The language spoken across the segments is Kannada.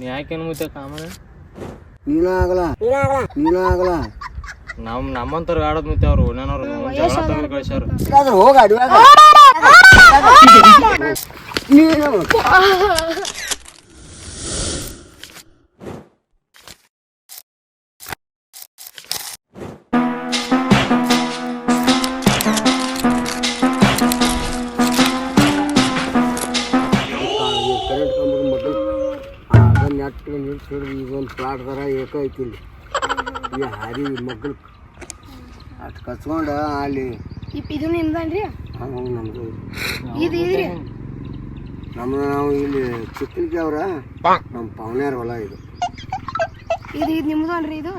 ನೀ ಯಾಕೇನು ಮುತ್ತೆ ಕಾಮನ? ನೀನ ಆಗಲ್ಲ ನೀನ ಆಗಲ್ಲ ನಮ್ ನಮ್ಮಂತರ ಆಡೋದ್ ಮುತ್ತೆ ಅವ್ರು ಓಣ್ಯಾನವ್ರು ಜಗಳ ತಗೊಂಡ್ ಕಳ್ಸ್ಯಾರ. ಹೋಗ ಅಡುವಾಗ ನೀನು ನೆಟ್ಟು ನಿಲ್ಸಿಡ್ದು ಈಗ ಒಂದು ಪ್ಲಾಟ್ ಥರ ಏಕ ಐತಿ ಇಲ್ಲಿ. ಈ ಹಾರಿ ಮಗ್ಳು. ಅಷ್ಟು ಕಚ್ಕೊಂಡು ಅಲ್ಲಿ. ಇದು ನಿಮ್ದನ್ರಿ? ನಮ್ದು. ಇದು ಇದ್ರಿ? ನಮ್ಮ ನಾವು ಇಲ್ಲಿ ಚಿಕ್ಕಲಿಗೆ ಅವ್ರ ನಮ್ಮ ಪವನ್ಯಾರ ಹೊಲ ಇದು. ಇದು ಇದು ನಿಮ್ದನ್ರಿ ಇದು?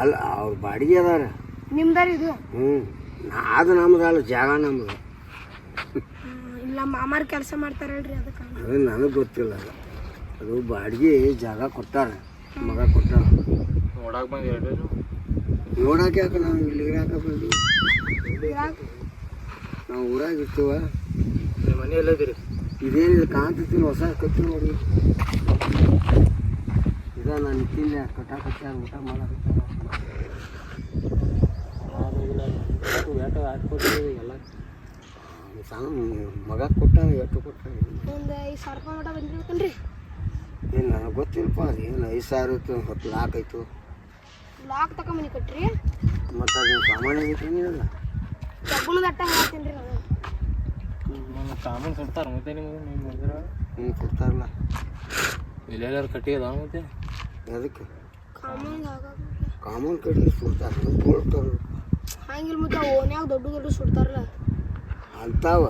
ಅಲ್ಲ ಅವ್ರ ಬಾಡಿಗೆ ಅದಾರ. ನಿಮ್ದಾರ ಇದು? ಹ್ಞೂ ಅದು ನಮ್ದು ಅಲ್ಲ ಜಾಗ ನಮ್ದು. ಇಲ್ಲ ಮಾಮಾರ್ ಕೆಲಸ ಮಾಡ್ತಾರಲ್ರಿ ಅದಕ್ಕೆ. ಅದು ನನಗೆ ಗೊತ್ತಿಲ್ಲ ಅದು. ಅದು ಬಾಡಿಗೆ ಜಾಗ ಕೊಟ್ಟಾರ ಮಗ ಕೊಟ್ಟಾರ. ನೋಡಕ್ಕೆ ಬಂದು ಎರಡು ನೋಡಕ್ಕೆ ಯಾಕೆ ನಾವು ಇಲ್ಲಿ ಯಾಕೆ ಬಂದು ನಾವು ಊರಾಗ ಇರ್ತೀವ. ನಿಮ್ಮ ಮನೆ ಎಲ್ಲದಿರಿ ಇದೇನಿಲ್ಲ ಕಾಣ್ತಿರ್ತೀನಿ ಹೊಸ ಕತ್ತಿ ನೋಡಿ. ಇದ ನಾನು ನಿಂತಿಲ್ಲ ಕಟ್ಟಾಕತ್ತಾರ ಊಟ ಮಾಡಕತ್ತಾರ ಎಲ್ಲ ಸಾಂಗ್ ಮಗ ಕೊಟ್ಟ ಎಷ್ಟು ಕೊಟ್ಟ ಒಂದು ಐದು ಸಾವಿರ ರೂಪಾಯಿ ಮಟ ಬಂದಿರ್ಬೇಕನ್ರಿ ಏನು ನನಗೆ ಗೊತ್ತಿಲ್ಲಪ್ಪ ಅದು ಏನು ಐದು ಸಾವಿರ ಇತ್ತು ಹತ್ತು ಲಾಕ್ ಆಯಿತು. ಲಾಕ್ ತಗೊಂಬನಿ ಕೊಟ್ರಿ. ಮತ್ತು ಅದು ಸಾಮಾನ್ಯ ಐತೇನಿಲ್ಲ ಕಬ್ಬುಣ ದಟ್ಟ ಹೇಳ್ತೀನಿ ರೀ ನಾನು ಕಾಮನ್ ಕೊಡ್ತಾರ ಮತ್ತೆ ನಿಮ್ಗೆ ನಿಮ್ಮ ಹ್ಞೂ ಕೊಡ್ತಾರಲ್ಲ. ಎಲ್ಲೆಲ್ಲಾರು ಕಟ್ಟಿ ಅದಾವ ಮತ್ತೆ? ಅದಕ್ಕೆ ಕಾಮನ್ ಕಾಮನ್ ಕಟ್ಟಿ ಸುಡ್ತಾರೆ ಕೊಡ್ತಾರೆ ಹಂಗಿಲ್ಲ ಮತ್ತೆ ಓನ್ಯಾಗ ದೊಡ್ಡ ದೊಡ್ಡ ಸುಡ್ತಾರಲ್ಲ. ಅಂತಾವ?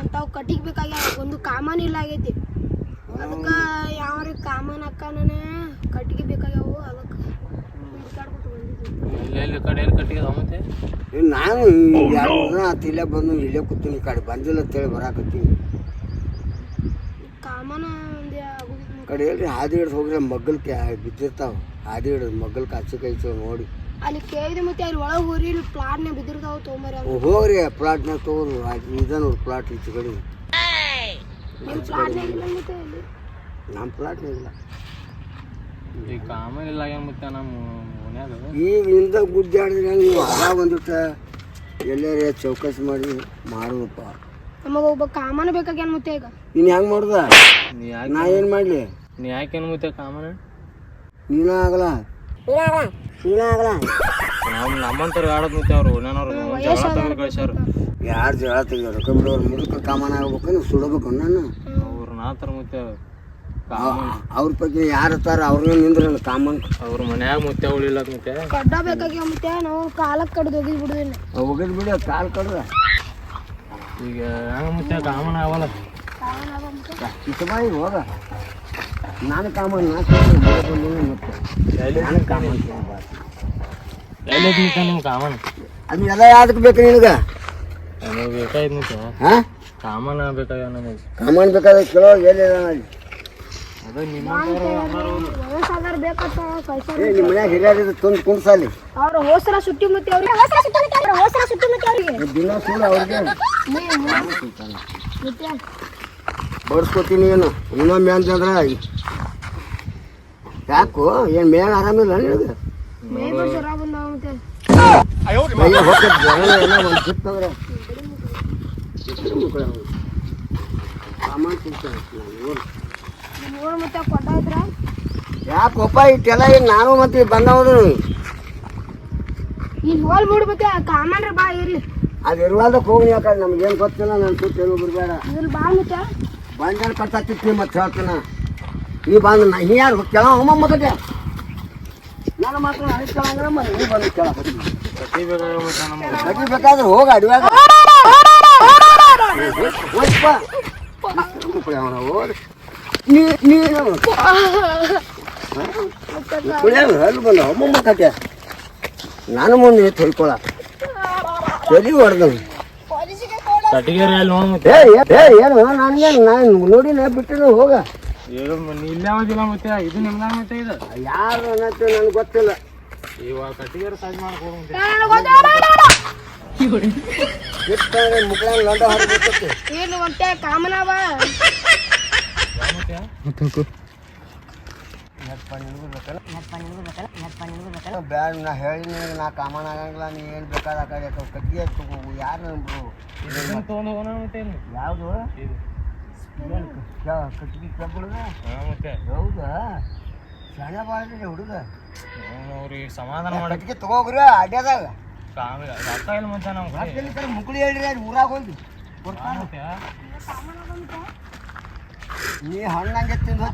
ಅಂತಾವ್ ಕಟ್ಟಿಗೆ ಬೇಕಾಗ್ಯಾವ ಒಂದು ಕಾಮನ್ ಇಲ್ಲ ಆಗೈತಿ. ಅದಕ್ಕೆ ಯಾವ್ರಿ ಕಾಮನ್ ಅಕ್ಕನೇ ಕಟ್ಟಿಗೆ ಬೇಕಾಗ್ಯಾವು ಅದಕ್ಕೆ ಹುಡ್ಕಾಡ್ಬಿಟ್ಟು ಬಂದಿದ್ವಿ. ಎಲ್ಲೆಲ್ಲಿ ಕಡೆ ಎಲ್ಲಿ ಕಟ್ಟಿ ಮತ್ತೆ? ನಾನು ಆತು ಇಲ್ಲೇ ಬಂದು ಇಲ್ಲೇ ಕೂತೀನಿ ಕಡೆ ಬಂದಿಲ್ಲ ಅಂತೇಳಿ ಬರಾಕತ್ತೀನಿ. ಕಾಮನ ಕಡೆ ಹೇಳ್ರಿ ಹಾದಿ ಹಿಡ್ದು ಹೋಗ್ರಿ ಮಗ್ಗಲ್ ಬಿದ್ದಿರ್ತಾವ ಹಾದಿ ಹಿಡ್ದು ಮಗ್ಗಲ್ ಕಾಚಿ ಕೈಚು ನೋಡಿ. ಅಲ್ಲಿ ಕೇಳಿದೆ ಮತ್ತೆ ಅಲ್ಲಿ ಒಳಗೆ ಹೋರಿ ಇಲ್ಲಿ ಪ್ಲಾಟ್ನ ಬಿದ್ದಿರ್ತಾವ ತೊಗೊಂಬರಿ ಹೋಗ್ರಿ ಪ್ಲಾಟ್ನಾಗ ತೊಗೊಂಡು ಇದ ನೋಡಿ ಪ್ಲಾಟ್ ಇಚ್ಚು ಕಡೆ ನಿಮ್ಮ ಇಲ್ಲ ಪ್ಲಾಟ್ ಇಲ್ಲ. ಈಗ ಕಾಮನ್ ಇಲ್ಲ ಮತ್ತೆ ನಮ್ಮ ಮನ್ಯಾಗ? ಈಗ ಹಿಂದೆ ಗುಡ್ಡಾಡಿದ್ರೆ ನೀವು ಆಗ ಬಂದುಬಿಟ್ಟ ಎಲ್ಲರ ಚೌಕಾಸಿ ಮಾಡಿ ಮಾಡೋದಪ್ಪ ನಮಗೆ ಒಬ್ಬ ಕಾಮನ ಬೇಕಾಗ್ಯಾನ ಮತ್ತೆ ಈಗ. ನೀನು ಹೆಂಗೆ ಮಾಡ್ದ? ನೀ ಯಾಕೆ ನಾ ಏನು ಮಾಡಲಿ? ನೀ ಯಾಕೆ ಮತ್ತೆ ಕಾಮನ್? ನೀನ ಆಗಲ್ಲ. ನೀನ ಆಗಲ್ಲ. ನಮ್ಮ ನಮ್ಮಂತರ ಆಡೋದ್ ಮತ್ತೆ ಅವ್ರು ನಾನು ತಗೊಂಡ್ ಕಳ್ಸ್ಯಾರ. ಯಾರು ಜಗಳ ತೆಗಿಯೋರು? ಕಂಬಿಡೋರು ಮುದುಕ ಕಾಮನ ಆಗ್ಬೇಕು ಸುಡಬೇಕು ನಾನು ಅವ್ರು ನಾತರ ಮತ್ತೆ ಅವ್ರ ಬಗ್ಗೆ ಯಾರು ಇರ್ತಾರ ಅವ್ರನ್ನ ನಿಂದ್ರಲ್ಲ ಕಾಮನ್. ಅವ್ರ ಮನ್ಯಾಗ ಮುತ್ತೆ ಉಳಿಲ್ಲ ಮತ್ತೆ ಕಡ್ಡ ಬೇಕಾಗ್ಯಾವ ಮತ್ತೆ ನಾವು ಕಾಲಕ್ಕೆ ಕಡ್ದು ಹೋಗಿ ಬಿಡುದಿಲ್ಲ ಹೋಗಿದ್ ಬಿಡಿ ಕಾಲ್ ಕಡ್ದ. ಈಗ ಮತ್ತೆ ಕಾಮನ್ ಆಗಲ್ಲ. ಕಾಮನ್ ಆಗ ಮತ್ತೆ ಇಸಬಾಯಿ ಹೋಗ. ನಾನು ಕಾಮನ್ ನಾ ಕಾಮನ್ ಮತ್ತೆ ನಾನು ಕಾಮನ್. ಕಾಮನ್? ಅದು ಎಲ್ಲ ಯಾವ್ದಕ್ಕೆ ಬೇಕು ನಿನಗೆ? ನಮಗೆ ಹಾಂ? ಕಾಮನ್ ಬೇಕಾಗ್ಯಾವ ನಮಗೆ. ಕಾಮನ್ ಬೇಕಾದ್ರೆ ಕೇಳೋ ಎಲ್ಲಿಲ್ಲ ಅಲ್ಲಿ ಅದ ನಿಮ್ಮಂತವ್ರು ವಯಸ್ಸಾದಾರ ಬೇಕಂತ ಏ ನಿಮ್ಮ ಮನ್ಯಾಗ ಹಿರಿಯರಿದ್ದು ತಂದು ಕುಣ್ಸಲ್ಲಿ ಅವ್ರ ಹೋಸರ ಸುಟ್ಟಿ ಮತ್ತೆ ಅವ್ರಿಗೆ ಹೋಸರ ಸುಟ್ಟಿ ಮತ್ತೆ ಅವ್ರ ಹೋಸರ ಸುಟ್ಟಿ ಮತ್ತೆ ಅವ್ರಿಗೆ. ದಿನ ಸುಳ್ಳು ಅವ್ರಿಗೆ. ಮತ್ತೆ ಬಡ್ಸ್ಕೊತೀನಿ ಏನು? ಇನ್ನೊಮ್ಮೆ ಅಂತಂದ್ರೆ ಯಾಕೋ ಏನು ಮೇಲ್ ಆರಾಮಿಲ್ಲ ನಿನಗೆ? ಮೇ ಮತ್ತೆ ಯಾಕೊಪ್ಪ ಇಟ್ಟೆಲ್ಲ ಈಗ ನಾನು ಮತ್ತೆ ಬಂದವನು? ಇಲ್ಲಿ ಹೋಲ್ ಬಿಡು ಮತ್ತೆ. ಕಾಮನ್ರಿ ಬಾ ಇರ್ಲಿ ಅದು ಇರುವಾದಕ್ಕೆ ಹೋಗಿ ಯಾಕಂದ್ರೆ ನಮ್ಗೇನು ಗೊತ್ತಿಲ್ಲ ನಾನು ಏನು ಬಿಡಬೇಡ ಇದ್ರಲ್ಲಿ ಬಾ ಮತ್ತೆ ಬಂಡಾಳ ಕಟ್ಟಾತಿರ್ತಿ ಮತ್ತೆ. ಹೇಳ್ತಾನ ನೀ ಬಂದು ನಾ ನೀ ಯಾರು ಕೇಳ ಅಮ್ಮ ಮಗದೆ ನಾನು ಮಾತ್ರ ಕೇಳಂಗಿಲ್ಲ ಮತ್ತೆ ನೀ ಬಂದು ಕೇಳಕತ್ತಿ ಬೇಕಾದ್ರೆ ಹೋಗ ಅಡುವಾಗ ನೀನು ಮುಂದೆ ತೊಳ್ಕೊಳ ಹೊಡೆದ? ಏನು ನನಗೇನು ನಾನು ನೋಡಿ ನಾ ಬಿಟ್ಟು ಹೋಗ. ಇಲ್ಲ ಮತ್ತೆ ಇದು ನಿಮ್ದ ಮತ್ತೆ ಇದು? ಯಾರು ಅನ್ನತ್ತೆ ನನಗೆ ಗೊತ್ತಿಲ್ಲ. ಇವಾಗ ಕಟ್ಟಿಗೆ ಸಾಜ್ ಮಾಡ್ಕೊಡು ಏನು ಕಾಮನ ಬೇಡ ನಾ ಹೇಳಿ ನಾ ಕಾಮನ್ ಆಗಂಗಿಲ್ಲ ನೀ ಏನು ಬೇಕಾದ ಆ ಕಡೆ ಕಟ್ಟಿಗೆ ತಗೋ ಯಾರು ನಂಬ್ರು. ಯಾವುದು. ಕಟ್ಟಿಗೆ ಕಬ್ಬುಳದ ಹೌದಾ? ಶಾಣೆ ಬಾಳ್ರಿ ಹುಡುಗ. ಅವ್ರಿಗೆ ಸಮಾಧಾನ ಮಾಡಕ್ಕೆ ಕಟ್ಟಿಗೆ ತಗೋಗ್ರಿ ರೊಕ್ಕ ಇಲ್ಲ ಮತ್ತೆ ನಮ್ಗೆ ಮುಕ್ಳಿ ಹೇಳ್ರಿ ಅಲ್ಲಿ ಊರಾಗ ಹೋಗಿ. ನೀ ಹಣ್ಣಂಗೆ ತಿಂದು